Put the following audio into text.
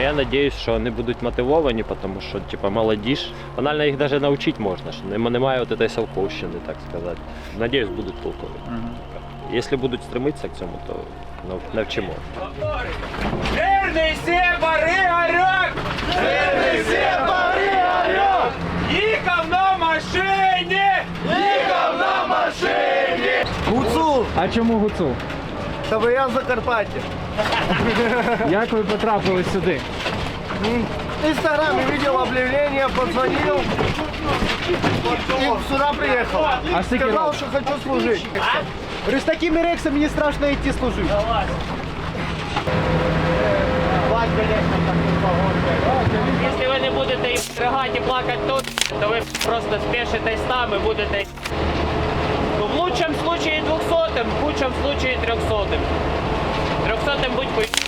сподіваюся, що вони будуть мотивовані, тому що типу, молодіж. Банально їх навіть навчити можна, що нема- немає от цієї совковщини, так сказати. Надіюсь, будуть толкові. Якщо будуть стремитися к цьому, то нав- навчимо. Жирний сепари орёк! Жирний сепари орёк! Їхав на машині! Їхав на машині! Гуцул! А чому гуцул? КВН Закарпаття. Як ви потрапили сюди? В Инстаграме видел объявление, позвонил и сюда приехал. А скільки Сказал, років? что хочу служить. Говорю, з такими рексами мені страшно йти служити. Если вы не будете їм ригати і плакати тут, то ви просто спешитесь там і будете ну, в лучшем случае 200, в худшем случае 300. будь-будь.